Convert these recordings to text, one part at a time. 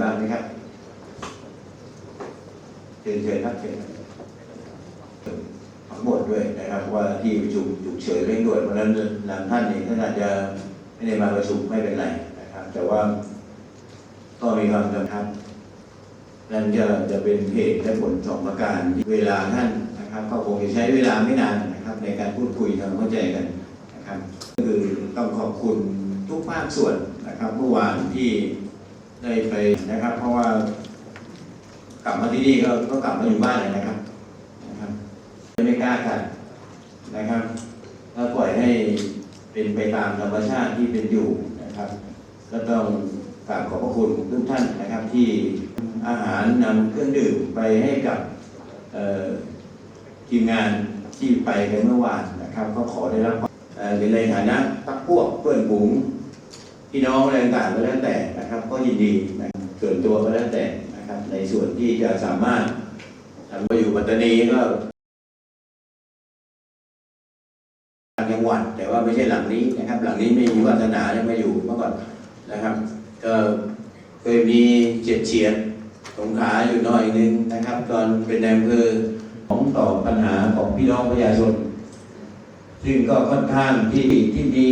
บ้างไหมครับเชิญเชิญครับเชิญครับทั้งหมดด้วยนะครับว่าที่ประชุมฉุกเฉินเร่งด่วนเพราะฉะนั้นหลายท่านเองท่านอาจจะไม่ได้มาประชุมไม่เป็นไรนะครับ แต่ว่าก็มีความสำคัญนั่นจะจะเป็นเหตุและผลสองประการเวลาท่านนะครับ ก็คงจะใช้เวลาไม่นานนะครับ ในการพูดคุยทำเข้าใจกันนะครับ คือต้องขอบคุณทุกภาคส่วนนะครับเมื่อวานที่ ได้ไปนะครับ เพราะว่ากลับมาที่นี่ก็ก็กลับมาอยู่บ้านเลยนะครับนะครับไม่กล้ากันนะครับก็ปล่อยให้เป็นไปตามธรรมชาติที่เป็นอยู่นะครับ ก็ต้องกราบขอบพระคุณทุกท่านนะครับ ที่อาหารนำเครื่องดื่มไปให้กับทีมงานที่ไปกันเมื่อวานนะครับ ก็ขอได้รับในฐานะพักพวกเพื่อนฝูง พี่น้องอะไรต่างก็แล้วแต่นะครับ ก็ยินดีนะส่วนตัวก็แล้วแต่นะครับ ในส่วนที่จะสามารถทำมาอยู่ปัตตานีก็ต่างจังหวัดแต่ว่าไม่ใช่หลังนี้นะครับ หลังนี้ไม่มีวาสนาได้มาอยู่เมื่อก่อนนะครับก็เคยมีเจ็ดเฉียดสงขาอยู่หน่อยนึงนะครับ ตอนเป็นนายอำเภอของต่อปัญหาของพี่น้องประชาชนซึ่งก็ค่อนข้างที่ที่มี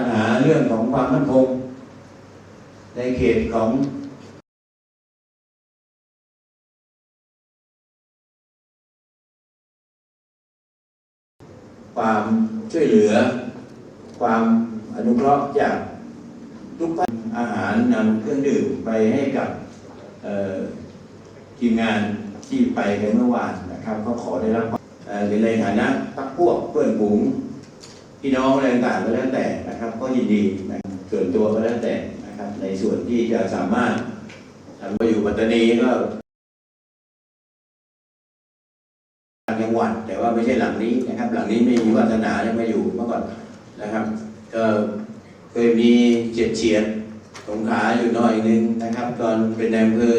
ปัญหาเรื่องของความมั่นคง ในเขตของความช่วยเหลือ ความอนุเคราะห์จากทุกท่านอาหารนำเครื่องดื่มไปให้กับทีมงานที่ไปกันเมื่อวานนะครับ ก็ขอได้รับในฐานะพักพวกเพื่อนฝูงพี่น้องอะไรต่างๆก็แล้วแต่นะครับ ยินดีนะส่วนตัวก็แล้วแต่นะครับ ในส่วนที่จะสามารถทำมาอยู่ปัตตานีก็ต่างจังหวัด แต่ว่าไม่ใช่หลังนี้นะครับ หลังนี้ไม่มีวาสนาได้มาอยู่เมื่อก่อนนะครับก็เคยมีเจ็ดเฉียดสงขาอยู่หน่อยนึงนะครับ ตอนเป็นนายอำเภอ